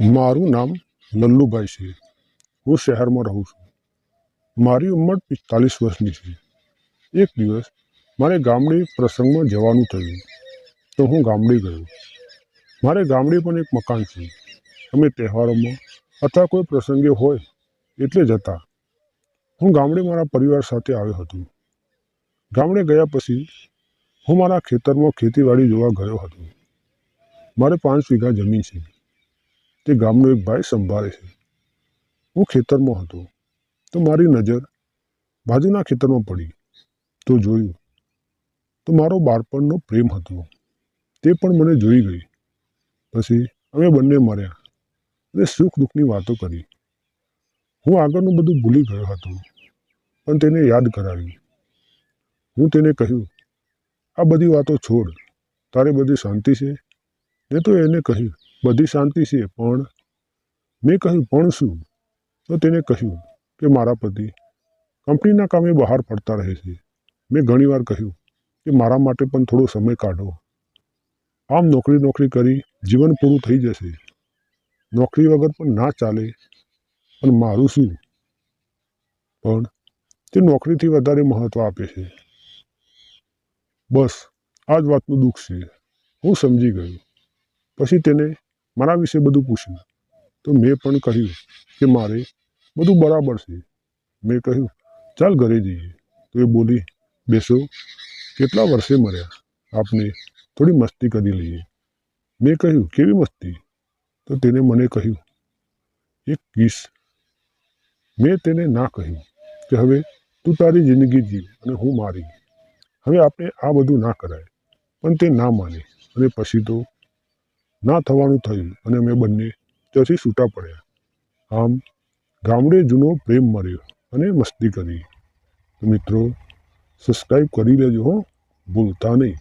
મારું નામ લલ્લુભાઈ છે. હું શહેરમાં રહું છું. મારી ઉંમર પિસ્તાલીસ વર્ષની છે. એક દિવસ મારે ગામડે પ્રસંગમાં જવાનું થયું. તો હું ગામડે ગયો. મારે ગામડે પણ એક મકાન છે. અમે તહેવારોમાં અથવા કોઈ પ્રસંગે હોય એટલે જતા. હું ગામડે મારા પરિવાર સાથે આવ્યો હતો. ગામડે ગયા પછી હું મારા ખેતરમાં ખેતીવાડી જોવા ગયો હતો. મારે પાંચ વીઘા જમીન છે. તે ગામનો એક ભાઈ સંભાળે છે. હું ખેતરમાં હતો. તો મારી નજર બાજુના ખેતરમાં પડી. તો જોયું તો મારો બાળપણનો પ્રેમ હતો. તે પણ મને જોઈ ગઈ. પછી અમે બંને મળ્યા અને સુખ દુઃખની વાતો કરી. હું આગળનું બધું ભૂલી ગયો હતો, પણ તેને યાદ કરાવી. હું તેને કહ્યું, આ બધી વાતો છોડ. તારે બધી શાંતિ છે. મેં તો એને કહ્યું બધી શાંતિ છે, પણ મેં કહ્યું, પણ શું? તો તેને કહ્યું કે, મારા પતિ કંપનીના કામે બહાર ફરતા રહે છે. મેં ઘણીવાર કહ્યું કે, મારા માટે પણ થોડો સમય કાઢો. આમ નોકરી નોકરી કરી જીવન પૂરું થઈ જશે. નોકરી વગર પણ ના ચાલે, પણ મારું શું? પણ તે નોકરીથી વધારે મહત્ત્વ આપે છે. બસ, આ જ વાતનું દુઃખ છે. હું સમજી ગયો. પછી તેને મારા વિશે બધું પૂછ્યું. તો મેં પણ કહ્યું કે મારે બધું બરાબર છે. મેં કહ્યું, ચાલ ઘરે જઈએ. તો એ બોલી, બેસો, કેટલા વર્ષે મર્યા? આપને થોડી મસ્તી કરી લઈએ. મેં કહ્યું, કેવી મસ્તી? તો તેને મને કહ્યું, એક કિસ મેં તેને ના કહ્યું કે હવે તું તારી જિંદગી જીવ અને હું મારી. હવે આપણે આ બધું ના કરાય. પણ તે ના માને. અને પછી તો ના થવાનું થયું અને અમે બંને ત્યાંથી છૂટા પડ્યા. આમ ગામડે જૂનો પ્રેમ મળ્યો અને મસ્તી કરી. મિત્રો સબસ્ક્રાઈબ કરી લેજો હો, ભૂલતા નહીં.